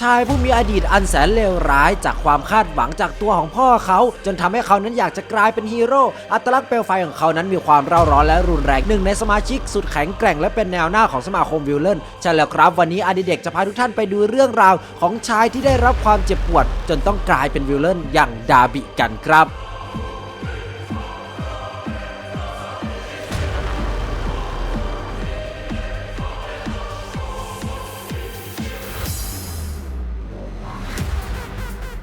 ชายผู้มีอดีตอันแสนเลวร้ายจากความคาดหวังจากตัวของพ่อเขา จนทำให้เขานั้นอยากจะกลายเป็นฮีโร่อัตลักษณ์เปลวไฟของเขานั้นมีความเร่าร้อนและรุนแรงหนึ่งในสมาชิกสุดแข็งแกร่งและเป็นแนวหน้าของสมาคมวิลเลนใช่แล้วครับวันนี้อดีเด็กจะพาทุกท่านไปดูเรื่องราวของชายที่ได้รับความเจ็บปวด จนต้องกลายเป็นวิลเลนอย่างดาบิกันครับ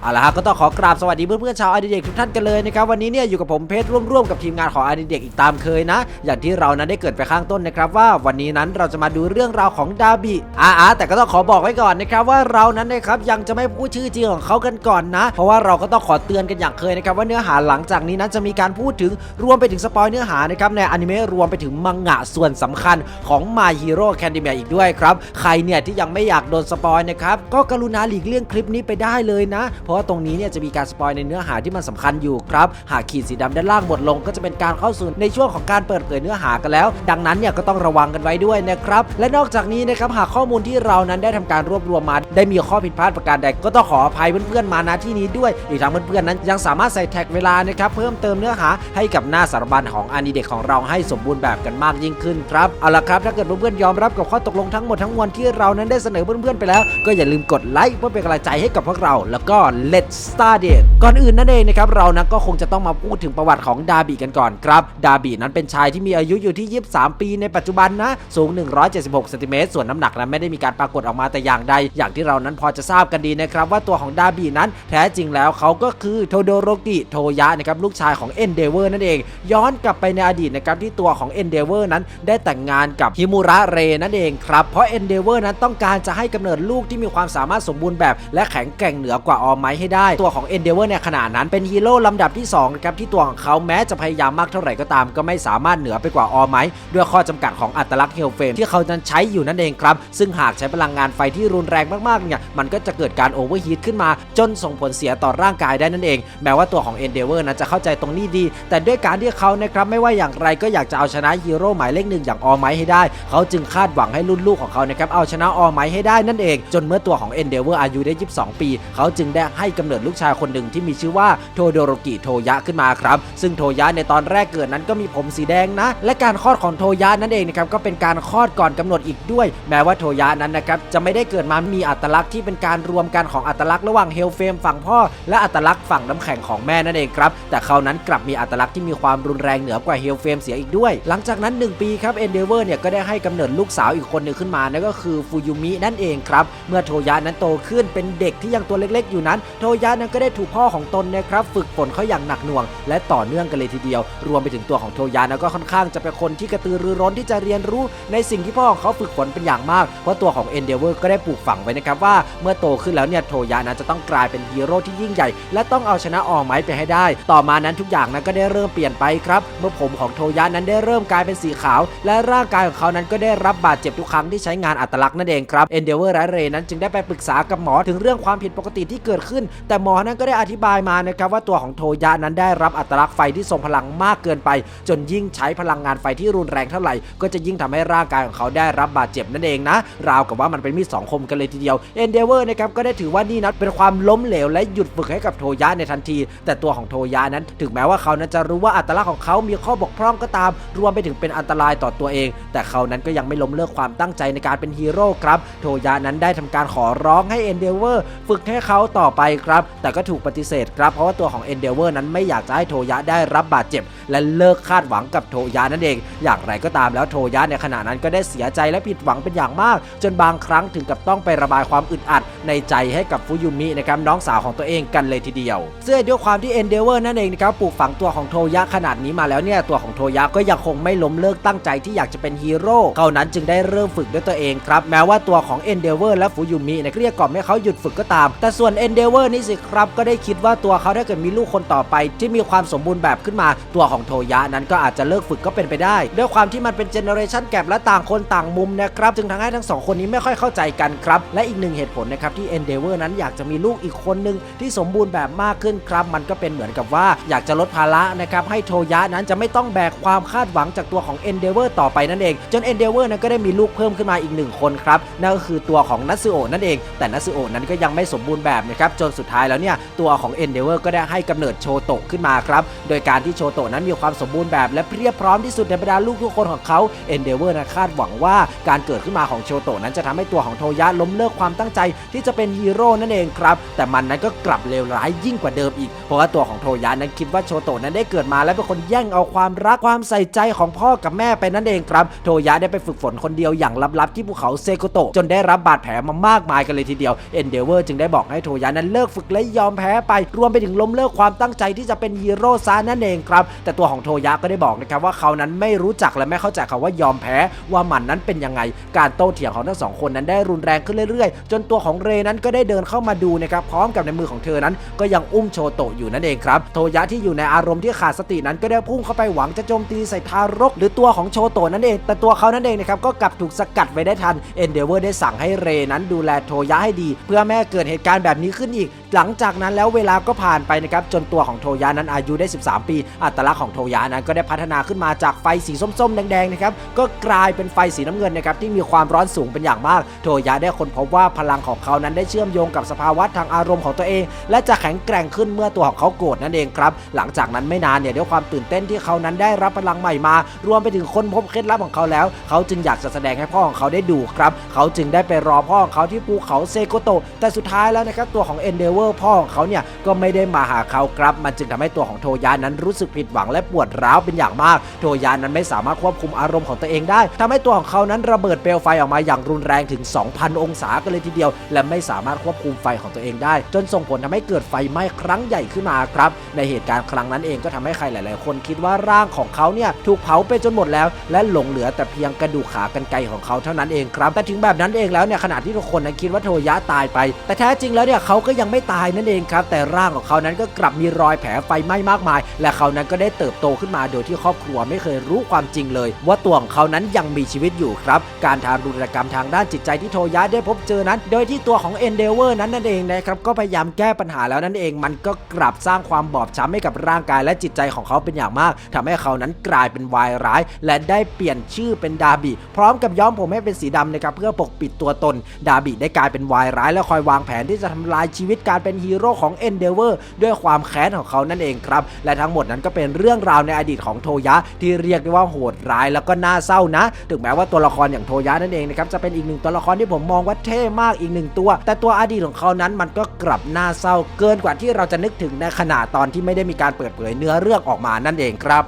เอาละฮะก็ต้องขอกราบสวัสดีเพื่อนๆชาวอาดิเด็กทุกท่านกันเลยนะครับวันนี้เนี่ยอยู่กับผมเพชรร่วมๆกับทีมงานของอาดิเด็กอีกตามเคยนะ อย่างที่เรานั้นได้เกิดไปข้างต้นนะครับว่าวันนี้นั้นเราจะมาดูเรื่องราวของดาบิอ่าแต่ก็ต้องขอบอกไว้ก่อนนะครับว่าเรานั้นนะครับยังจะไม่พูดชื่อจริงของเขากันก่อนนะ เพราะว่าเราก็ต้องขอเตือนกันอย่างเคยนะครับว่าเนื้อหาหลังจากนี้นั้นจะมีการพูดถึงรวมไปถึงสปอยเนื้อหานะครับในอนิเมะรวมไปถึงมังงะส่วนสำคัญของ My Hero Academia อีกด้วยครับใครเนี่ยที่ยังไม่อยากโดนสปอยนะครับก็กรุณาหลีกเลี่ยงคลิปนี้ไปได้เลยนะเพราะว่าตรงนี้เนี่ยจะมีการสปอยในเนื้อหาที่มันสำคัญอยู่ครับหากขีดสีดำด้านล่างบดลง ก็จะเป็นการเข้าสู่ในช่วงของการเปิดเผยเนื้อหากันแล้ว ดังนั้นเนี่ยก็ต้องระวังกันไว้ด้วยนะครับและนอกจากนี้นะครับหากข้อมูลที่เรานั้นได้ทำการรวบรวมมาได้มีข้อผิดพลาดประการใดก็ต้องขออภัยเพื่อนๆมาณที่นี้ด้วยอีกทั้งเพื่อนๆนั้น ยังสามารถใส่แท็กเวลานะครับเพิ่มเติมเนื้อหาให้กับหน้าสารบัญของอานิเด็กของเราให้สมบูรณ์แบบกันมากยิ่งขึ้นครับเอาละครับถ้าเกิดเพื่อนๆยอมรับกับข้อตกลงทั้งหมดทั้งมวลที่เรานั้นได้เสนอเพื่อนๆไปแล้ว ก็อย่าลืมกดไลค์เพื่อเป็นกำลังใจให้กับพวกเรา แล้วก็ let's start it ก่อนอื่นนั่นเองนะครับเรานั้นก็คงจะต้องมาพูดถึงประวัติของดาบิกันก่อนครับ ดาบินั้นเป็นชายที่มีอายุอยู่ที่ 23 ปีในปัจจุบันนะ สูง 176เซนติเมตรส่วนน้ำหนักนั้นไม่ได้มีการปรากฏออกมาแต่อย่างใด อย่างที่เรานั้นพอจะทราบกันดีนะครับว่าตัวของดาบินั้นแท้จริงแล้วเขาก็คือโทโดโรกิโทยะนะครับลูกชายของเอนเดเวอร์นั่นเอง ย้อนกลับไปในอดีตนะครับที่ตัวของเอนเดเวอร์นั้นได้แต่งงานกับฮิมูระเรนั่นเองครับเพราะเอนเดเวอร์นั้นต้องการจะให้กำเนิดลูกที่มีความสามารถสมบูรณ์แบบ และแข็งแกร่งเหนือกว่าออไมให้ได้ ตัวของเอนเดเวอร์ในขณะนั้นเป็นฮีโร่ลำดับที่2นะครับที่ตัวของเขาแม้จะพยายามมากเท่าไหร่ก็ตามก็ไม่สามารถเหนือไปกว่าออมไมด้วยข้อจำกัดของอัตลักษณ์เฮลเฟมที่เขานั้นใช้อยู่นั่นเองครับ ซึ่งหากใช้พลังงานไฟที่รุนแรงมากๆเนี่ยมันก็จะเกิดการโอเวอร์ฮีทขึ้นมา จนส่งผลเสียต่อร่างกายได้นั่นเอง แม้ว่าตัวของเอนเดเวอร์นั้นจะเข้าใจตรงนี้ดี แต่ด้วยการที่เขานะครับไม่ว่าอย่างไรก็อยากจะเอาชนะฮีโร่หมายเลขหนึ่งอย่างออไมให้ได้ เขาจึงคาดหวังให้รุ่นลูกของเขานะครับเอาชนะออไมให้ได้นั่นเอง จนเมื่อตัวของเอนเดเวอร์อายุได้ 22 ปี เขาจึงได้ให้กำเนิดลูกชายคนหนึ่งที่มีชื่อว่าโทโดโรกิโทยะขึ้นมาครับ ซึ่งโทยะในตอนแรกเกิดนั้นก็มีผมสีแดงนะ และการคลอดของโทยะนั่นเองนะครับก็เป็นการคลอดก่อนกำหนดอีกด้วย แม้ว่าโทยะนั้นนะครับจะไม่ได้เกิดมามีอัตลักษณ์ที่เป็นการรวมกันของอัตลักษณ์ระหว่างเฮลเฟมฝั่งพ่อ และอัตลักษณ์ฝั่งน้ำแข็งของแม่นั่นเองครับแต่เขานั้นกลับมีอัตลักษณ์ที่มีความรุนแรงเหนือกว่าเฮลเฟมเสียอีกด้วย หลังจากนั้น 1 ปีครับเอนเดเวอร์เนี่ยก็ได้ให้กำเนิดลูกสาวอีกคนหนึ่งขึ้นมานั่นก็คือฟูยุมินั่นเองครับเมื่อโทยะนั้นโตขึ้นเป็นเด็กที่ยังตัวเล็กๆอยู่นั้นโทยะนั้นก็ได้ถูกพ่อของตนนะครับฝึกฝนเขาอย่างหนักหน่วง และต่อเนื่องกันเลยทีเดียว รวมไปถึงตัวของโทยะนั้นก็ค่อนข้างจะเป็นคนที่กระตือรือร้นที่จะเรียนรู้ในสิ่งที่พ่อของเขาฝึกฝนเป็นอย่างมาก เพราะตัวของเอนเดเวอร์ก็ได้ปลูกฝังไว้นะครับว่าเมื่อโตขึ้นแล้วเนี่ยโทยะนั้นจะต้องกลายเป็นฮีโร่ที่ยิ่งใหญ่ และต้องเอาชนะออไมไปให้ได้ ต่อมานั้นทุกอย่างนั้นก็ได้เริ่มเปลี่ยนไปครับ เมื่อผมของโทยะนั้นได้เริ่มกลายเป็นสีขาว และร่างกายของเขานั้นก็ได้รับบาดเจ็บทุกครั้งที่ใช้งานอัตลักษณ์นั่นเองครับเอนเดเวอร์และเรนั้นจึงได้ไปปรึกษากับหมอถึงเรื่องความผิดปกติที่เกิดขึ้นแต่หมอนั้นก็ได้อธิบายมานะครับว่าตัวของโทยะนั้นได้รับอัตลักษณ์ไฟที่ทรงพลังมากเกินไป จนยิ่งใช้พลังงานไฟที่รุนแรงเท่าไหร่ ก็จะยิ่งทำให้ร่างกายของเขาได้รับบาดเจ็บนั่นเองนะ ราวกับว่ามันเป็นมีดสองคมกันเลยทีเดียวเอนเดเวอร์นะครับก็ได้ถือว่านี่นะเป็นความล้มเหลวและหยุดฝึกให้กับโทยะในทันที แต่ตัวของโทยะนั้น ถึงแม้ว่าเขานั้นจะรู้ว่าอัตลักษณ์ของเขามีข้อบกพร่องก็ตาม รวมไปถึงเป็นอันตรายต่อตัวเอง แต่เขานั้นก็ยังไม่ล้มเลิกความตั้งใจในการเป็นฮีโร่ครับ โทยะนั้นได้ทำการขอร้องให้เอนเดเวอร์ฝึกให้เขาต่อไปครับ แต่ก็ถูกปฏิเสธครับ เพราะว่าตัวของเอนเดเวอร์นั้นไม่อยากจะให้โทยะได้รับบาดเจ็บ และเลิกคาดหวังกับโทยะนั่นเอง อย่างไรก็ตามแล้วโทยะในขณะนั้นก็ได้เสียใจและผิดหวังเป็นอย่างมาก จนบางครั้งถึงกับต้องไประบายความอึดอัดในใจให้กับฟุยุมินะครับน้องสาวของตัวเองกันเลยทีเดียวซึ่งด้วยความที่เอนเดเวอร์นั่นเองนะครับปลูกฝังตัวของโทยะขนาดนี้มาแล้วเนี่ยตัวของโทยะก็ยังคงไม่ล้มเลิกตั้งใจที่อยากจะเป็นฮีโร่เขานั้นจึงได้เริ่มฝึกด้วยตัวเองครับแม้ว่าตัวของเอนเดเวอร์และฟุยุมิเนี่ยเกลี้ยกล่อมให้เขาหยุดฝึกก็ตาม แต่ส่วนเอนเวอร์นี่สิครับก็ได้คิดว่าตัวเขาถ้าเกิดมีลูกคนต่อไป ที่มีความสมบูรณ์แบบขึ้นมา ตัวของโทยะนั้นก็อาจจะเลิกฝึกก็เป็นไปได้ ด้วยความที่มันเป็นเจเนอเรชันแกรและต่างคนต่างมุมนะครับจึงทำให้ทั้งสองคนนี้ไม่ค่อยเข้าใจกันครับ และอีกหนึ่งเหตุผลนะครับที่ Endeavor นั้นอยากจะมีลูกอีกคนหนึ่งที่สมบูรณ์แบบมากขึ้นครับ มันก็เป็นเหมือนกับว่าอยากจะลดภาระนะครับให้โทยะนั้นจะไม่ต้องแบกความคาดหวังจากตัวของ Endeavor ต่อไปนั่นเอง จน Endeavor นั้นก็ได้มีลูกเพิ่มขึ้นมาอีกหนึ่งคนครับนั่นก็คือตัวของนัตสึโอนั่นเอง แต่นัตสึโอนั้นก็ยังไม่สมบูรณ์แบบนะครับจนสุดท้ายแล้วเนี่ยตัวของ Endeavor ก็ได้ให้กำเนิดโชโตะขึ้นมาครับ โดยการที่โชโตะนั้นมีความสมบูรณ์แบบและเพียบพร้อมที่สุดในบรรดาลูกทุกคนของเขา Endeavor นะคาดหวังว่าการเกิดขึ้นมาของโชโตะนั้นจะทำให้ตัวของโทยะล้มเลิกความตั้งใจที่จะเป็นฮีโร่นั่นเองครับ แต่มันนั้นก็กลับเลวร้ายยิ่งกว่าเดิมอีก เพราะว่าตัวของโทยะนั้นคิดว่าโชโตะนั้นได้เกิดมาและเป็นคนแย่งเอาความรักความใส่ใจของพ่อกับแม่ไปนั่นเองครับ โทยะได้ไปฝึกฝนคนเดียวอย่างลับๆที่ภูเขาเซโกโตะจนได้รับบาดแผลมามากมายกันเลยทีเดียว Endeavor จึงได้บอกให้โทยะนั้นเลิกฝึกและยอมแพ้ไป รวมไปถึงล้มเลิกความตั้งใจที่จะเป็นฮีโร่ซะนั่นเองครับ แต่ตัวของโทยะก็ได้บอกนะครับว่าเขานั้นไม่รู้จักและไม่เข้าใจคำว่ายอมแพ้ว่ามันนั้นเป็นยังไง การโต้เถียงของทั้งสองคนนั้นได้รุนแรงขึ้นเรื่อยๆ จนตัวของเรนั้นก็ได้เดินเข้ามาดูนะครับพร้อมกับในมือของเธอนั้น ก็ยังอุ้มโชโตะอยู่นั่นเองครับโทยะที่อยู่ในอารมณ์ที่ขาดสตินั้นก็ได้พุ่งเข้าไปหวังจะโจมตีใส่ทารก หรือตัวของโชโตะนั่นเอง แต่ตัวเขานั่นเองนะครับก็กลับถูกสกัดไว้ได้ทันเอนเดเวอร์ได้สั่งให้เรนั้นดูแลโทยะให้ดี เพื่อแม่เกิดเหตุการณ์แบบนี้ขึ้นอีกหลังจากนั้นแล้วเวลาก็ผ่านไปนะครับจนตัวของโทยะนั้นอายุได้ 13 ปี อัตลักษณ์ของโทยะนั้นก็ได้พัฒนาขึ้นมาจากไฟสีส้มๆ แดงๆนะครับก็กลายเป็นไฟสีน้ำเงินนะครับที่มีความร้อนสูงเป็นอย่างมาก โทยะได้ค้นพบว่าพลังของเขานั้นได้เชื่อมโยงกับสภาวะทางอารมณ์ของตัวเอง และจะแข็งแกร่งขึ้นเมื่อตัวของเขาโกรธนั่นเองครับหลังจากนั้นไม่นานเนี่ยด้วยความตื่นเต้นที่เขานั้นได้รับพลังใหม่มา รวมไปถึงค้นพบเคล็ดลับของเขาแล้ว เขาจึงอยากจะแสดงให้พ่อของเขาได้ดูครับ เขาจึงได้ไปรอพ่อของเขาที่ภูเขาเซโกโตแต่สุดท้ายแล้วนะครับตัวของเอนเดเวอร์พ่อของเขาเนี่ยก็ไม่ได้มาหาเขาครับ มันจึงทำให้ตัวของโทยานั้นรู้สึกผิดหวังและปวดร้าวเป็นอย่างมาก โทยานั้นไม่สามารถควบคุมอารมณ์ของตัวเองได้ทำให้ตัวของเขานั้นระเบิดเปลวไฟออกมาอย่างรุนแรงถึง 2,000 องศากันเลยทีเดียว และไม่สามารถควบคุมไฟของตัวเองได้ จนส่งผลทำให้เกิดไฟไหม้ครั้งใหญ่ขึ้นมาครับ ในเหตุการณ์ครั้งนั้นเองก็ทำให้ใครหลาย ๆ คนคิดว่าร่างของเขาเนี่ยถูกเผาไปจนหมดแล้ว และหลงเหลือแต่เพียงกระดูกขากรรไกรของเขาเท่านั้นเองครับแต่ถึงแบบนั้นเองแล้วเนี่ยขณะที่ทุกคนนั้นคิดว่าโทยะตายไป แต่แท้จริงแล้วเนี่ยเขาก็ยังไม่ตายนั่นเองครับ แต่ร่างของเขานั้นก็กลับมีรอยแผลไฟไหม้มากมาย และเขานั้นก็ได้เติบโตขึ้นมาโดยที่ครอบครัวไม่เคยรู้ความจริงเลย ว่าตัวของเขานั้นยังมีชีวิตอยู่ครับ การทารุณกรรมทางด้านจิตใจที่โทยะได้พบเจอนั้น โดยที่ตัวของ Endeavor นั้นนั่นเองนะครับก็พยายามแก้ปัญหาแล้วนั่นเองมันก็กลับสร้างความบอบช้ำให้กับร่างกายและจิตใจของเขาเป็นอย่างมากทำให้เขานั้นกลายเป็นวายร้าย และได้เปลี่ยนชื่อเป็นดาบิพร้อมกับย้อมผมให้เป็นสีดำนะครับเพื่อปกปิดตัวตน ดาบิได้กลายเป็นวายร้ายและคอยวางแผนที่จะทำลายชีวิตการเป็นฮีโร่ของ Endeavor ด้วยความแค้นของเขานั่นเองครับ และทั้งหมดนั้นก็เป็นเรื่องราวในอดีตของโทยะ ที่เรียกได้ว่าโหดร้ายแล้วก็น่าเศร้านะ ถึงแม้ว่าตัวละครอย่างโทยะนั่นเองนะครับจะเป็นอีกหนึ่งตัวละครที่ผมมองว่าเท่มากอีกหนึ่งตัว แต่ตัวอดีตของเขานั้นมันก็กลับน่าเศร้าเกินกว่าที่เราจะนึกถึงในขณะตอนที่ไม่ได้มีการเปิดเผยเนื้อเรื่องออกมานั่นเองครับ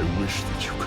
I wish that you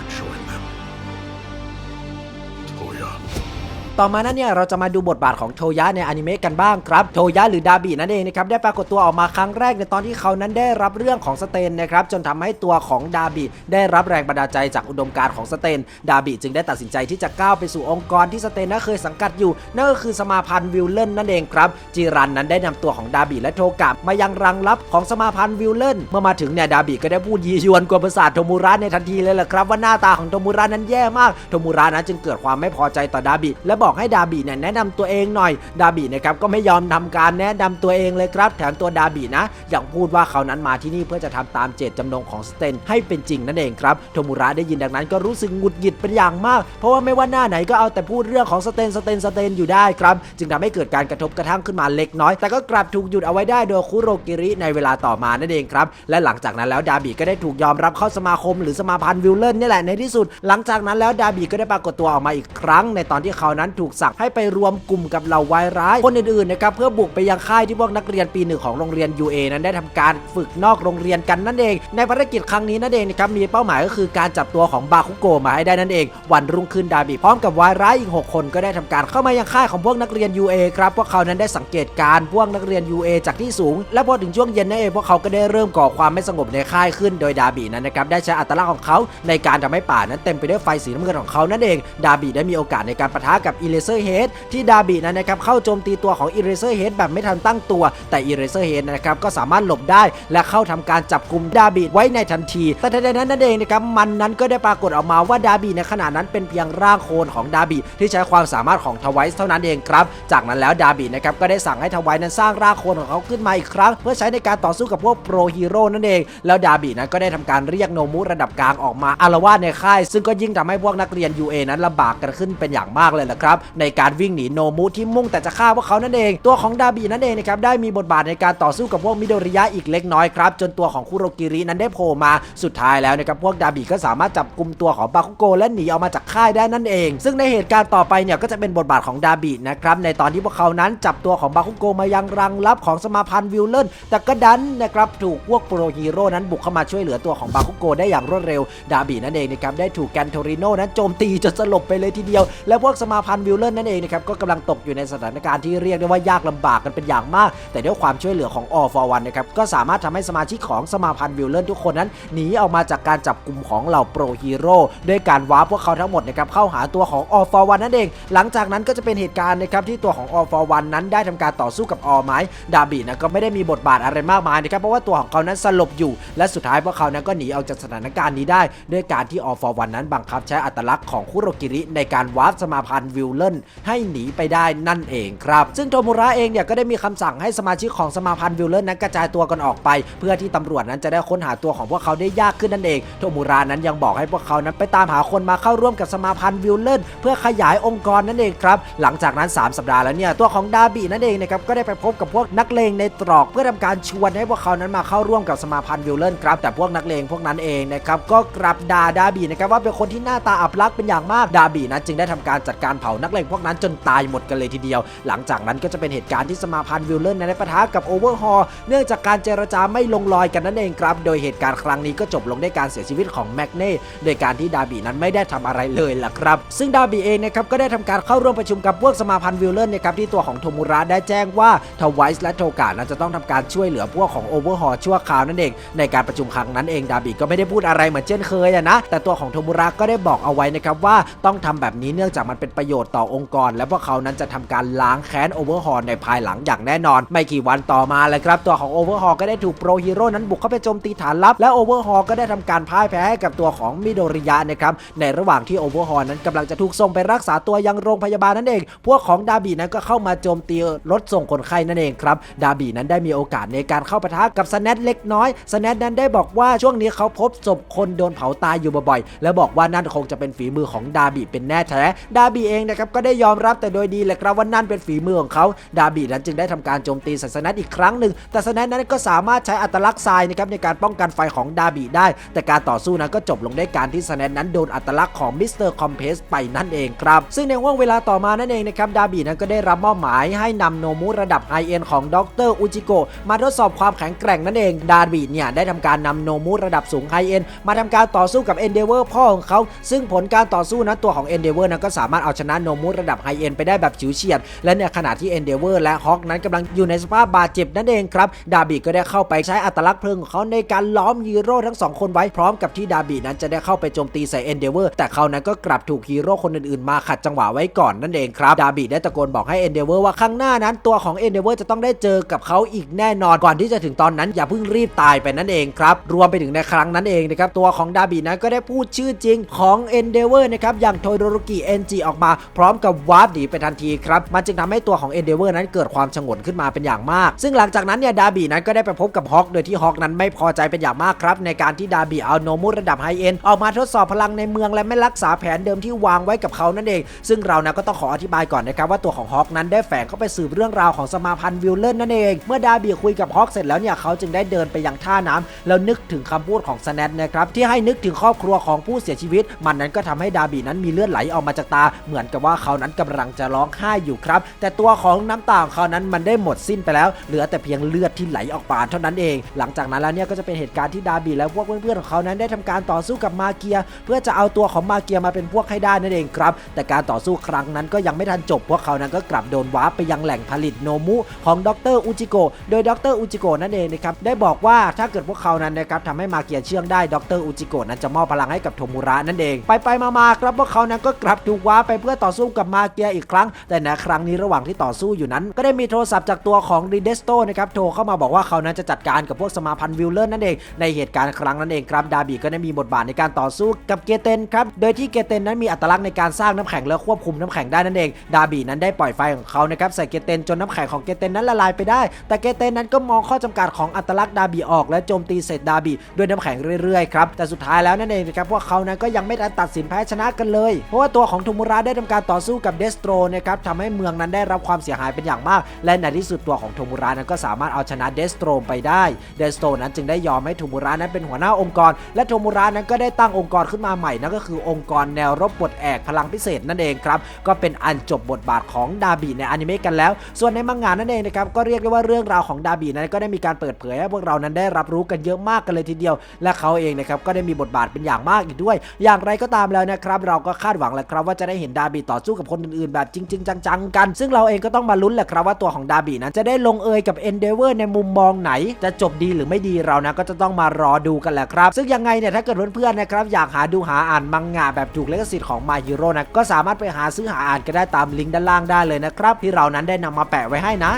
ต่อมานั้นเนี่ยเราจะมาดูบทบาทของโทยะในอนิเมะกันบ้างครับโทยะหรือดาบินั่นเองนะครับได้ปรากฏตัวออกมาครั้งแรกในตอนที่เขานั้นได้รับเรื่องของสเตนนะครับจนทำให้ตัวของดาบิได้รับแรงบันดาลใจจากอุดมการณ์ของสเตน ดาบิจึงได้ตัดสินใจที่จะก้าวไปสู่องค์กรที่สเตนนั้นเคยสังกัดอยู่นั่นก็คือสมาพันธ์วิลเลนนั่นเองครับจีรันนั้นได้นำตัวของดาบิและโทกะมายังรังลับของสมาพันธ์วิลเลนเมื่อมาถึงเนี่ยดาบิก็ได้พูดยียวนกวนประสาทโทมูระในทันทีเลยแหละครับว่าหน้าตาของโทมูระนั้นแย่มากโทมูระนั้นจึงเกิดความไม่พอใจต่อดาบิและบบอกให้ดาบิเนี่ยแนะนำตัวเองหน่อย ดาบินะครับก็ไม่ยอมทำการแนะนำตัวเองเลยครับ แถมตัวดาบินะยังพูดว่าเขานั้นมาที่นี่เพื่อจะทำตามเจตจำนงของสเตนให้เป็นจริงนั่นเองครับโทมูระได้ยินดังนั้นก็รู้สึกหงุดหงิดเป็นอย่างมาก เพราะว่าไม่ว่าหน้าไหนก็เอาแต่พูดเรื่องของสเตนสเตนสเตนอยู่ได้ครับจึงทำให้เกิดการกระทบกระทั่งขึ้นมาเล็กน้อย แต่ก็กลับถูกหยุดเอาไว้ได้โดยคุโรกิริในเวลาต่อมานั่นเองครับและหลังจากนั้นแล้วดาบิก็ได้ถูกยอมรับเข้าสมาคม หรือสมาพันธ์วิลเลนนี่แหละในที่สุด หลังจากนั้นแล้วดาบิก็ได้ปรากฏตัวออกมาอีกครั้ง ในตอนที่เขานั้นถูกสั่งให้ไปรวมกลุ่มกับเหล่าวายร้าย คนอื่นๆนะครับเพื่อบุกไปยังค่ายที่พวกนักเรียนปีหนึ่งของโรงเรียน UA นั้นได้ทำการฝึกนอกโรงเรียนกันนั่นเอง ในภารกิจครั้งนี้นั่นเองนะครับมีเป้าหมายก็คือการจับตัวของบาคุโกะมาให้ได้นั่นเอง วันรุ่งขึ้นดาบิพร้อมกับวายร้ายอีกหกคนก็ได้ทำการเข้ามายังค่ายของพวกนักเรียน UA ครับพวกเขานั้นได้สังเกตการพวกนักเรียน UA จากที่สูง และพอถึงช่วงเย็นนั่นเองพวกเขาก็ได้เริ่มก่อความไม่สงบในค่ายขึ้น โดยดาบินั้นนะครับได้ใช้อัตลักษณ์ของเขาในการทำให้ป่านั้นเต็มไปด้วยไฟสีน้ำเงินของเขานั่นเอง ดาบิได้มีโอกาสในการปะทะกับอิเลเซอร์เฮดที่ดาบินั้นนะครับเข้าโจมตีตัวของอิเลเซอร์เฮดแบบไม่ทันตั้งตัว แต่อิเลเซอร์เฮดนะครับก็สามารถหลบได้และเข้าทำการจับกลุ่มดาบิไว้ในทันที แต่ทันใดนั้นนั่นเองนะครับมันนั้นก็ได้ปรากฏออกมาว่าดาบิในขณะนั้นเป็นเพียงร่างโคลนของดาบิที่ใช้ความสามารถของทวายส์เท่านั้นเองครับ จากนั้นแล้วดาบินะครับก็ได้สั่งให้ทวายนั้นสร้างร่างโคลนของเขาขึ้นมาอีกครั้ง เพื่อใช้ในการต่อสู้กับพวกโปรฮีโร่นั่นเอง แล้วดาบินั้นก็ได้ทำการเรียกโนมุระดับกลางออกมาอารวาสในค่าย ซึ่งก็ยิ่งทำให้พวกนักเรียน UA นั้นลำบากกันขึ้นเป็นอย่างมากเลยละครับในการวิ่งหนีโนมุที่มุ่งแต่จะฆ่าพวกเขานั่นเอง ตัวของดาบินั่นเองนะครับได้มีบทบาทในการต่อสู้กับพวกมิโดริยะอีกเล็กน้อยครับจนตัวของคุโรกิรินั้นได้โผล่มาสุดท้ายแล้วนะครับพวกดาบิก็สามารถจับกลุ่มตัวของบาคุโกและหนีออกมาจากค่ายได้นั่นเอง ซึ่งในเหตุการณ์ต่อไปเนี่ยก็จะเป็นบทบาทของดาบินะครับในตอนที่พวกเขานั้นจับตัวของบาคุโกมายังรังลับของสมาพันธ์วิลเลนแต่ก็ดันนะครับถูกพวกโปรฮีโร่นั้นบุกเข้ามาช่วยเหลือตัวของบาคุโกได้อย่างรวดเร็ว ดาบินั่นเองนะครับได้ถูกแกนโทริโนนั้นโจมตีจนสลบไปเลยทีเดียว และพวกสมาพันธ์วิลเลนนั่นเองนะครับก็กำลังตกอยู่ในสถานการณ์ที่เรียกได้ว่ายากลำบากกันเป็นอย่างมาก แต่ด้วยความช่วยเหลือของ All for One นะครับก็สามารถทำให้สมาชิกของสมาพันธ์วิลเลนทุกคนนั้นหนีออกมาจากการจับกลุ่มของเหล่าโปรฮีโร่ด้วยการว้าร์ปพวกเขาทั้งหมดนะครับเข้าหาตัวของ All for One นั่นเอง หลังจากนั้นก็จะเป็นเหตุการณ์นะครับที่ตัวของ All for One นั้นได้ทำการต่อสู้กับ All ไม้ดาบินะก็ไม่ได้มีบทบาทอะไรมากมายนะครับเพราะว่าตัวของเขานั้นสลบอยู่ และสุดท้ายพวกเขานั้นก็หนีออกจากสถานการณ์นี้ได้ ด้วยการที่ All for One นั้นบังคับใช้อัตลักษณ์ของคุโรกิริในการวาร์ปสมาพันธ์วิลเลนให้หนีไปได้นั่นเองครับ ซึ่งโทมุระเองเนี่ยก็ได้มีคำสั่งให้สมาชิกของสมาพันธ์วิลเลนนั้นกระจายตัวกันออกไป เพื่อที่ตำรวจนั้นจะได้ค้นหาตัวของพวกเขาได้ยากขึ้นนั่นเอง โทมุระนั้นยังบอกให้พวกเขานั้นไปตามหาคนมาเข้าร่วมกับสมาพันธ์วิลเลนเพื่อขยายองค์กรนั่นเองครับ หลังจากนั้น 3 สัปดาห์แล้วเนี่ยตัวของดาบินั่นเองนะครับก็ได้ไปพบกับพวกนักเลงในตรอกเพื่อทำการชวนให้พวกเขานั้นมาเข้าร่วมกับสมาพันธ์วิลเลนครับแต่พวกนักเลงพวกนั้นเองนะครับก็กลับด่าดาบินะครับว่าเป็นคนที่หน้าตาอับลักษณ์เป็นอย่างมากดาบินั้นจึงได้ทำการจัดการเผานักเลงพวกนั้นจนตายหมดกันเลยทีเดียว หลังจากนั้นก็จะเป็นเหตุการณ์ที่สมาพันธ์วิลเลนนั้นได้ปะทะกับโอเวอร์ฮอลเนื่องจากการเจรจาไม่ลงรอยกันนั่นเองครับโดยเหตุการณ์ครั้งนี้ก็จบลงด้วยการเสียชีวิตของแมกเน่โดยการที่ดาบินั้นไม่ได้ทำอะไรเลยล่ะครับ ซึ่งดาบิเองนะครับก็ได้ทำการเข้าร่วมประชุมกับพวกสมาพันธ์วิลเลนนะครับที่ตัวของโทมุระได้แจ้งว่าทวายส์และโทกานั้นจะต้องทำการช่วยเหลือพวกของโอเวอร์ฮอลชั่วคราวนั่นเอง ในการประชุมครั้งนั้นเองดาบิก็ไม่ได้พูดอะไรเหมือนเช่นเคยอะนะแต่ตัวของโทมุระก็ได้บอกเอาไว้นะครับว่าต้องทำแบบนี้เนื่องจากมันเป็นประโยชน์ต่อองค์กร และพวกเขานั้นจะทำการล้างแค้นโอเวอร์ฮอลในภายหลังอย่างแน่นอน ไม่กี่วันต่อมาเลยครับ ตัวของโอเวอร์ฮอลก็ได้ถูกโปรฮีโร่นั้นบุกเข้าไปโจมตีฐานลับ และโอเวอร์ฮอลก็ได้ทำการพ่ายแพ้ให้กับตัวของมิโดริยะนะครับในระหว่างที่โอเวอร์ฮอลนั้นกำลังจะถูกส่งไปรักษาตัวยังโรงพยาบาลนั่นเอง พวกของดาบีนั้นก็เข้ามาโจมตีรถส่งคนไข้นั่นเองครับดาบีนั้นได้มีโอกาสในการเข้าปะทะกับสแนทเล็กน้อยสแนทนั้นได้บอกว่าช่วงนี้เขาพบศพคนโดนเผาตายอยู่บ่อยๆและบอกว่านั่นคงจะเป็นฝีมือของดาบีเป็นแน่แท้ดาบีเองนะครับก็ได้ยอมรับแต่โดยดีเลยครับว่านั่นเป็นฝีมือของเขาดาบีนั้นจึงได้ทำการโจมตีส่สแนทอีกครั้งหนึ่งแต่สแนทนั้นก็สามารถใช้อัตลักษณ์ทรายนะครับในการป้องกันไฟของดาบีได้ แต่การต่อสู้นั้นก็จบลงด้วยการที่สแนทนั้นโดนอัตลักษณ์ของมิสเตอร์คอมเพสไปนั่นเองครับ ซึ่งในห่วงเวลาต่อมานั่นเองนะครับดาบีนั้นก็ได้รับมอบหมายให้นำโนมุระดับไฮเอ็นของดรอุจิโกะมาทดสอบความแข็งแกร่งนั่นเองดาบีเนี่ยได้ทำการนำโนมุระดับสูงไฮเอ็นมาทำการต่อสู้กับเอนเดเวอร์พ่อของเขาซึ่งผลการต่อสู้นั้นตัวของเอนเดเวอร์นั้นก็สามารถเอาชนะโนมุระดับไฮเอ็นไปได้แบบฉิวเฉียด และในขณะที่เอนเดเวอร์และฮอกนั้นกำลังอยู่ในสภาพบาดเจ็บนั่นเองครับ ดาบีก็ได้เข้าไปใช้อัตลักษณ์เพลิงของเขาในการล้อมฮีโร่ทั้งสองคนไว้พร้อมกับที่ดาบีนั้นจะได้เข้าไปโจมตีใส่เอนเดเวอร์แต่เขานั้นก็กลับถูกฮีโร่คนอื่นๆมาขัดจังหวะไว้ก่อนนั่นเองครับ ดาบีได้ตะโกนบอกให้เอนเดเวอร์ว่าข้างหน้านั้นตัวของเอนเดเวอร์จะต้องได้เจอกับเขาอีกแน่นอนก่อนที่จะถึงตอนนั้นอย่าเพิ่งรีบตายไปนั่นเองครับรวมไปถึงในครั้งนั้นเองนะครับตัวของดาบีนั้นก็ได้พูดชื่อจริงของเอนเดเวอร์นะครับอย่างโทโดโรกิเอนจิออกมาพร้อมกับวาร์ปหนีไปทันทีครับ มันจึงทำให้ตัวของเอนเดเวอร์นั้นเกิดความชงนขึ้นมาเป็นอย่างมาก ซึ่งหลังจากนั้นเนี่ยดาบีนั้นก็ได้ไปพบกับฮอกโดยที่ฮอกนั้นไม่พอใจเป็นอย่างมากครับ ในการที่ดาบีเอาโนมุระดับไฮเอ็นออกมาทดสอบพลังในเมืองและไม่รักษาแผนเดิมที่วางไว้กับเขานั่นเอง ซึ่งเรานะก็ต้องขออธิบายก่อนนะครับว่าตัวของฮอกนั้นได้แฝงเข้าไปสืบเรื่องราวของสมาพันธ์วิลเลนนั่นเอง เมื่อดาบีคุยกับฮอกเสร็จแล้วเนี่ยเขาจึงได้เดินไปยังท่าน้ำแล้วนึกถึงคำพูดของสแนทนะครับที่ให้นึกถึงครอบครัวของผู้เสียชีวิต มันนั้นก็ทำให้ดาบีนั้นมีเลือดไหลออกมาจากตาเหมือนกับว่าเขานั้นกำลังจะร้องไห้อยู่ครับ แต่ตัวของน้ำตาของเขานั้นมันได้หมดสิ้นไปแล้ว เหลือแต่เพียงเลือดที่ไหลออกมาเท่านั้นเอง หลังจากนั้นแล้วเนี่ยก็จะเป็นเหตุการณ์ที่ดาบีและพวกเพื่อนๆของเขานั้นได้ทำการต่อสู้กับมาเกีย เพื่อจะเอาตัวของมาเกียมาเป็นพวกให้ได้นั่นเองครับ แต่การต่อสู้ครั้งนั้นก็ยังไม่ทันจบ พวกเขานั้นก็กลับโดนว้าไปยังแหล่งผลิตโนมุของดรอุจิโกโดยดรอุจิโกนั่นเองนะครับได้บอกว่าถ้าเกิดพวกเขานั้นนะครับทำให้มาเกียเชื่องได้ดรอุจิโกนั้นจะมอบพลังให้กับโทมุระนั่นเอง ไปไปมาๆครับพวกเขานั้นก็กลับถูกวาไปเพื่อต่อสู้กับมาเกียอีกครั้ง แต่ในครั้งนี้ระหว่างที่ต่อสู้อยู่นั้น ก็ได้มีโทรศัพท์จากตัวของรีเดสโตนะครับโทรเข้ามาบอกว่าเขานั้นจะจัดการกับพวกสมาพันธ์วิลเลอร์นั่นเองในเหตุการณ์ครั้งนั้นเองครับดาบีก็ได้มีบทบาทในการต่อสู้กับเกเตนครับโดยที่เกเตนนั้นมีอัตลักษณ์ในการสร้างน้ำแข็งและควบคุมน้ำแข็งได้นั่นเอง ดาบีนั้นได้ปล่อยไฟของเขานะครับใส่เกเตนจนน้ำแข็งของเกเตนนั้นละลายไปได้ แต่เกเตนนั้นก็มองข้อจำกัดของอัตลักษณ์ดาบีออกและโจมตีเสร็จดาบีด้วยน้ำแข็งเรื่อยๆครับแต่สุดท้ายแล้วนั่นเองนะครับพวกเขานั้นก็ยังไม่ได้ตัดสินแพ้ชนะกันเลย เพราะว่าตัวของโทมุระได้ทำการต่อสู้กับเดสโตรนะครับทำให้เมืองนั้นได้รับความเสียหายเป็นอย่างมาก และในที่สุดตัวของโทมุระนั้นก็สามารถเอาชนะเดสโตรไปได้เดสโตรนั้นจึงได้ยอมให้โทมุระนั้นเป็นหัวหน้าองค์กร และโทมุระนั้นก็ได้ตั้งองค์กรขึ้นมาใหม่นั่นก็คือองค์กรแนวรบปลดแอกพลังพิเศษนั่นเองครับก็เป็นอันจบบทบาทของดาบีในอนิเมะกันแล้ว ส่วนในมังงะนั่นเองนะครับก็เรียกได้ว่าเรื่องราวของดาบีนั้นก็ได้มีการเปิดเผยให้พวกเรานั้นได้รับรู้กันเยอะมากกันเลยทีเดียว และเขาเองนะครับก็ได้มีบทบาทเป็นอย่างมากอีกด้วย อย่างไรก็ตามแล้วนะครับเราก็คาดหวังแหละครับว่าจะได้เห็นดาบีต่อ่อสู้กับคนอื่นๆ แบบจริง ๆ จังๆ กัน ซึ่งเราเองก็ต้องมาลุ้นแหละครับว่าตัวของดาบีนั้นจะได้ลงเอยกับเอนเดเวอร์ในมุมมองไหน จะจบดีหรือไม่ดีเรานะก็จะต้องมารอดูกันแหละครับ ซึ่งยังไงเนี่ยถ้าเกิดเพื่อนๆนะครับอยากหาดูหาอ่านมังงะแบบถูกลิขสิทธิ์ของ My Hero นะก็สามารถไปหาซื้อหาอ่านกันได้ตามลิงก์ด้านล่างได้เลยนะครับที่เรานั้นได้นำมาแปะไว้ให้นะ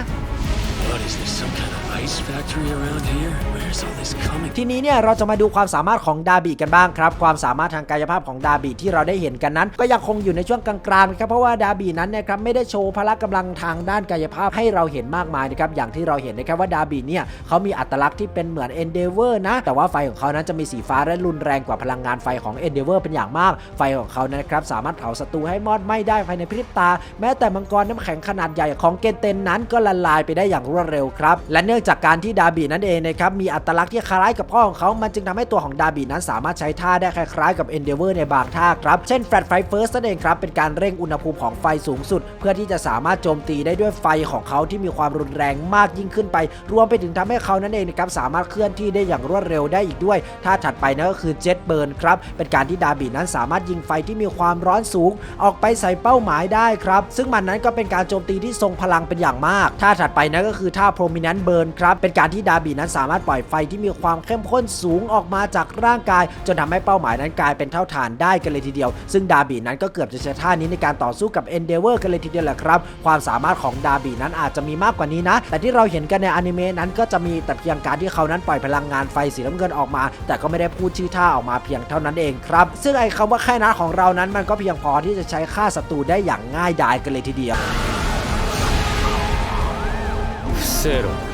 What is this, some kind of ทีนี้เนี่ยเราจะมาดูความสามารถของดาบีกันบ้างครับ ความสามารถทางกายภาพของดาบีที่เราได้เห็นกันนั้น ก็ยังคงอยู่ในช่วงกลางๆครับเพราะว่าดาบีนั้นนะครับไม่ได้โชว์พละกำลังทางด้านกายภาพให้เราเห็นมากมายนะครับอย่างที่เราเห็นนะครับว่าดาบีเนี่ยเขามีอัตลักษณ์ที่เป็นเหมือนเอนเดเวอร์นะ แต่ว่าไฟของเขานั้นจะมีสีฟ้าและรุนแรงกว่าพลังงานไฟของเอนเดเวอร์เป็นอย่างมาก ไฟของเขานะครับสามารถเผาศัตรูให้มอดไหม้ได้ภายในพริบตา แม้แต่มังกรน้ำแข็งขนาดใหญ่ของเกนเตนนั้นก็ละลายไปได้อย่างรวดเร็วครับและเนื่องจากการที่ดาบีนั่นเองนะครับมีอัตลักษณ์ที่คล้ายกับพ่อของเขา มันจึงทำให้ตัวของดาบีนั้นสามารถใช้ท่าได้คล้ายๆกับเอนเดเวอร์ในบางท่าครับเช่นแฟลตไฟเฟิร์สนั่นเองครับเป็นการเร่งอุณหภูมิของไฟสูงสุด เพื่อที่จะสามารถโจมตีได้ด้วยไฟของเขาที่มีความรุนแรงมากยิ่งขึ้นไป รวมไปถึงทำให้เขานั่นเองนะครับสามารถเคลื่อนที่ได้อย่างรวดเร็วได้อีกด้วยท่าถัดไปนั่นก็คือเจ็ตเบิร์นครับเป็นการที่ดาบีนั้นสามารถยิงไฟที่มีความร้อนสูง ออกไปใส่เป้าหมายได้ครับซึ่งมันนั้นก็เป็นการโจมตีที่ทรงพลังเป็นอย่างมากท่าถัดไปนั่นก็คือท่า prominent burn ครับ เป็นการที่ดาบีนั้นสามารถปล่อยไฟที่มีความเข้มข้นสูงออกมาจากร่างกาย จนทำให้เป้าหมายนั้นกลายเป็นเท่าฐานได้กันเลยทีเดียว ซึ่งดาบีนั้นก็เกือบจะใช้ท่านี้ในการต่อสู้กับเอนเดเวอร์กันเลยทีเดียวแหละครับ ความสามารถของดาบีนั้นอาจจะมีมากกว่านี้นะ แต่ที่เราเห็นกันในอนิเมะนั้นก็จะมีแต่เพียงการที่เขานั้นปล่อยพลังงานไฟสีน้ำเงินออกมา แต่ก็ไม่ได้พูดชื่อท่าออกมาเพียงเท่านั้นเองครับ ซึ่งไอ้คำว่าแค่นั้นของเรานั้นมันก็เพียงพอที่จะใช้ฆ่าศัตรูได้อย่างง่ายดายกันเลยทีเดียว Cero.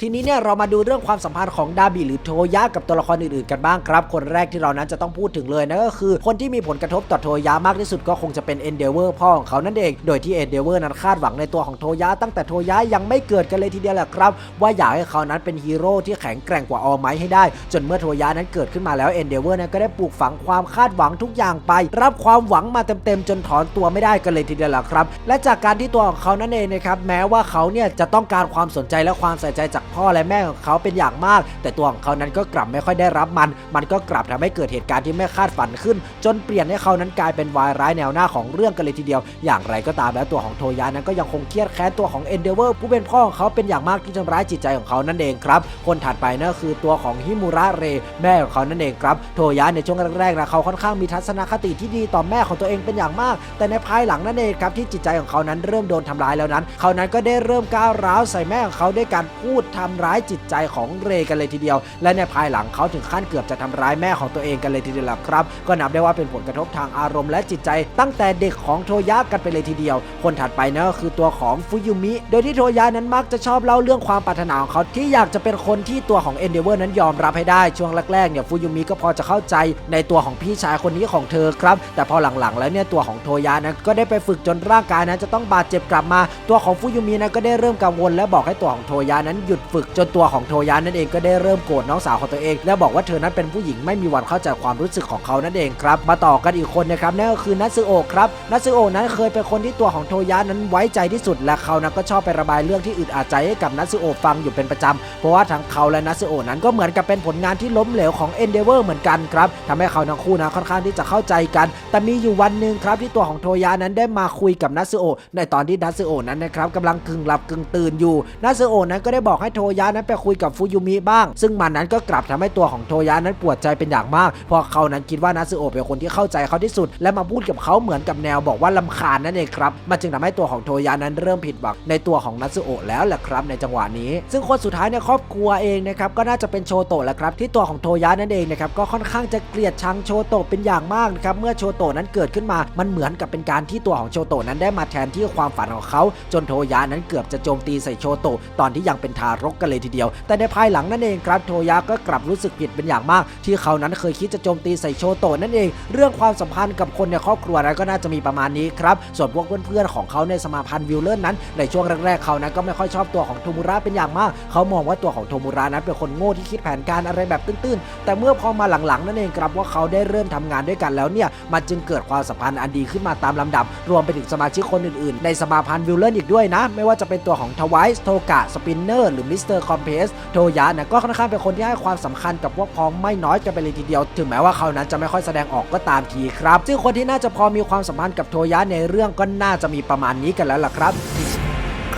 ทีนี้เนี่ยเรามาดูเรื่องความสัมพันธ์ของดาบิหรือโทยะกับตัวละครอื่นๆกันบ้างครับ คนแรกที่เรานั้นจะต้องพูดถึงเลยนะก็คือ คนที่มีผลกระทบต่อโทยะมากที่สุดก็คงจะเป็นเอนเดเวอร์พ่อของเขานั่นเอง โดยที่เอนเดเวอร์นั้นคาดหวังในตัวของโทยะตั้งแต่โทยะยังไม่เกิดกันเลยทีเดียวแหละครับ ว่าอยากให้เขานั้นเป็นฮีโร่ที่แข็งแกร่งกว่าออไมให้ได้ จนเมื่อโทยะนั้นเกิดขึ้นมาแล้วเอนเดเวอร์นั้นก็ได้ปลูกฝังความคาดหวังทุกอย่างไป รับความหวังมาเต็มๆจนถอนตัวไม่ได้กันเลยทีเดียวแหละครับ และจากการที่ตัวของเขานั่นเองนะครับแม้ว่าเขาเนี่ยจะต้องการความสนใจและความใส่ใจจากพ่อและแม่ของเขาเป็นอย่างมาก แต่ตัวของเขานั้นก็กลับไม่ค่อยได้รับมัน มันก็กลับทำให้เกิดเหตุการณ์ที่ไม่คาดฝันขึ้น จนเปลี่ยนให้เขานั้นกลายเป็นวายร้ายแนวหน้าของเรื่องกันเลยทีเดียว อย่างไรก็ตามแล้วตัวของโทยะนั้นก็ยังคงเครียดแค้นตัวของเอนเดเวอร์ผู้เป็นพ่อของเขาเป็นอย่างมากที่ทำร้ายจิตใจของเขานั่นเองครับ คนถัดไปนั่นคือตัวของฮิมูระเร แม่ของเขานั่นเองครับ โทยะในช่วงแรกๆนะเขาค่อนข้างมีทัศนคติที่ดีต่อแม่ของตัวเองเป็นอย่างมาก แต่ในภายหลังนั่นเองครับที่จิตใจของเขานั้นเริ่มโดนทำร้ายแล้วนั้น เขานั้นก็ได้เริ่มก้าวร้าวใส่แม่ของเขาด้วยการพูดทำร้ายจิตใจของเรกันเลยทีเดียว และในภายหลังเขาถึงขั้นเกือบจะทำร้ายแม่ของตัวเองกันเลยทีเดียวครับ ก็นับได้ว่าเป็นผลกระทบทางอารมณ์และจิตใจ ตั้งแต่เด็กของโทยะกันไปเลยทีเดียว คนถัดไปนั่นก็คือตัวของฟุยุมิ โดยที่โทยะนั้นมักจะชอบเล่าเรื่องความปรารถนาของเขาที่อยากจะเป็นคนที่ตัวของเอนเดเวอร์นั้นยอมรับให้ได้ช่วงแรกๆเนี่ยฟุยุมิก็พอจะเข้าใจในตัวของพี่ชายคนนี้ของเธอครับ แต่พอหลังๆ แล้วเนี่ยตัวของโทยะนั้นก็ได้ไปฝึกจนร่างกายนั้นจะต้องบาดเจ็บกลับมา ตัวของฟุยุมินั้นก็ได้เริ่มกังวลและบอกให้ตัวของโทยะนั้นหยุดฝึกจนตัวของโทยะนั่นเองก็ได้เริ่มโกรธน้องสาวของตัวเอง และบอกว่าเธอนั้นเป็นผู้หญิงไม่มีวันเข้าใจความรู้สึกของเขานั่นเองครับมาต่อกันอีกคนนะครับนั่นก็คือนัตสึโอะครับนัตสึโอะนั้นเคยเป็นคนที่ตัวของโทยะนั้นไว้ใจที่สุด และเขานั้นก็ชอบไประบายเรื่องที่อึดอัดใจให้กับนัตสึโอะฟังอยู่เป็นประจำเพราะว่าทั้งเขาและนัตสึโอะนั้นก็เหมือนกับเป็นผลงานที่ล้มเหลวของ Endeavor เหมือนกันครับทำให้เขาทั้งคู่นะค่อนข้างที่จะเข้าใจกัน แต่มีอยู่วันหนึ่งครับที่ตัวของโทยะนั้นได้มาคุยกับนัตสึโอะในตอนที่นัตสึโอะนั้นนะครับกำลังกึ่งหลับกึ่งตื่นอยู่นัตสึโอะนั้นก็ได้บอกให้โทยะนั้นไปคุยกับฟูยุมิบ้าง ซึ่งมันนั้นก็กลับทำให้ตัวของโทยะนั้นปวดใจเป็นอย่างมากเพราะเขานั้นคิดว่านัตสึโอะเป็นคนที่เข้าใจเขาที่สุด และมาพูดกับเขาเหมือนกับแนวบอกว่าลำคาญนั่นเองครับมันจึงทำให้ตัวของโทยะนั้นเริ่มผิดหวังในตัวของนัตสึโอะแล้วแหละครับในจังหวะนี้ ซึ่งคนสุดท้ายในครอบครัวเองนะครับก็น่าจะเป็นโชโตะแหละครับที่ตัวของโทยะนั่นเองนะครับก็ค่อนข้างจะเกลียดชังโชโตะเป็นอย่างมากนะครับเมื่อโชโตะนั้นเกิดขึ้นมา มันเหมือนกับเป็นการที่ตัวของโชโตะนั้นได้มาแทนที่ความฝันของเขา จนโทยะนั้นเกือบจะโจมตีใส่โชโตะตอนที่ยังเป็นทารกกันเลยทีเดียว แต่ในภายหลังนั่นเองครับโทยะก็กลับรู้สึกผิดเป็นอย่างมาก ที่เขานั้นเคยคิดจะโจมตีใส่โชโตะนั่นเอง เรื่องความสัมพันธ์กับคนในครอบครัวนั้นก็น่าจะมีประมาณนี้ครับ ส่วนพวกเพื่อนๆของเขาในสมาพันธ์วิลเลนนั้น ในช่วงแรกๆเขานั้นก็ไม่ค่อยชอบตัวของโทมุระเป็นอย่างมาก เขามองว่าตัวของโทมุระนั้นเป็นคนโง่ที่คิดแผนการอะไรแบบตื้นๆ แต่เมื่อพอมาหลังๆนั่นเองครับว่าเขาได้เริ่มทำงานด้วยกันแล้วเนี่ยมันจึงเกิดความสัมพันธ์อันดีขึ้นมาตามลำดับ รวมไปถึงสมาชิกคนอื่นๆ ในสมาพันธ์วิลเลนอีกด้วยนะ ไม่ว่าจะเป็นตัวของทวายสโทกะสปินเนอร์หรือมิสเตอร์คอมเพสโทยะนะก็ค่อนข้างเป็นคนที่ให้ความสำคัญกับพวกพ้องไม่น้อยกันไปเลยทีเดียว ถึงแม้ว่าเขานั้นจะไม่ค่อยแสดงออกก็ตามทีครับซึ่งคนที่น่าจะพอมีความสัมพันธ์กับโทยะในเรื่องก็น่าจะมีประมาณนี้กันแล้วล่ะครับ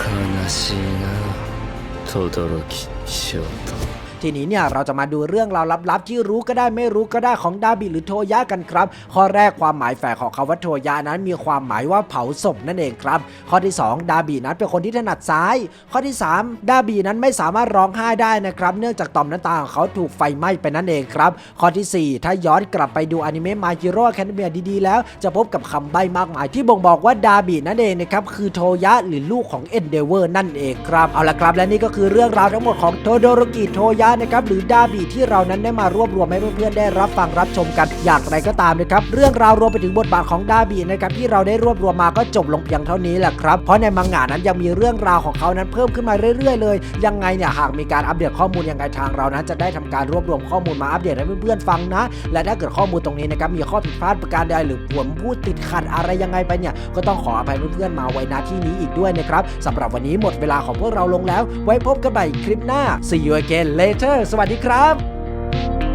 悲しいな轟翔太 ทีนี้เนี่ยเราจะมาดูเรื่องราวลับๆ ที่รู้ก็ได้ไม่รู้ก็ได้ของดาบิหรือโทยะกันครับ ข้อแรกความหมายแฝงของคำว่าโทยะนั้นมีความหมายว่าเผาศพนั่นเองครับ ข้อที่ 2 ดาบินั้นเป็นคนที่ถนัดซ้าย ข้อที่ 3 ดาบินั้นไม่สามารถร้องไห้ได้นะครับ เนื่องจากต่อมน้ำตาของเขาถูกไฟไหม้ไปนั่นเองครับ ข้อทีสี่4 ถ้าย้อนกลับไปดูอนิเมะมาจิโร่แค d เมียดีๆ แล้วจะพบกับคำใบ้มากมายที่บ่งบอกว่าดาบินั่นเองนะครับคือโทยะหรือลูกของเอนเดเวอร์นั่นเองครับเอาละครับและนี่ก็คือเรื่องราวทั้งหมดของโทโดโรกิโทยะนะครับหรือดาบิที่เรานั้นได้มารวบรวมให้เพื่อนๆได้รับฟังรับชมกันอย่างไรก็ตามนะครับเรื่องราวรวมไปถึงบทบาทของดาบินะครับที่เราได้รวบรวมมาก็จบลงเพียงเท่านี้แหละครับ เพราะในมังงะนั้นยังมีเรื่องราวของเขานั้นเพิ่มขึ้นมาเรื่อยๆ เลย ยังไงเนี่ยหากมีการอัปเดตข้อมูลยังไงทางเรานั้นจะได้ทำการรวบรวมข้อมูลมาอัปเดตให้เพื่อนๆฟังนะ และถ้าเกิดข้อมูลตรงนี้นะครับมีข้อผิดพลาดประการใดหรือผมพูดติดขัดอะไรยังไงไปเนี่ยก็ต้องขออภัยเพื่อนๆมาไว้ณที่นี้อีกด้วยนะครับสำหรับวันนี้หมดเวลาของพวกเราลงแล้ว ไว้พบกันใหม่คลิปหน้า see you again later Twitter สวัสดีครับ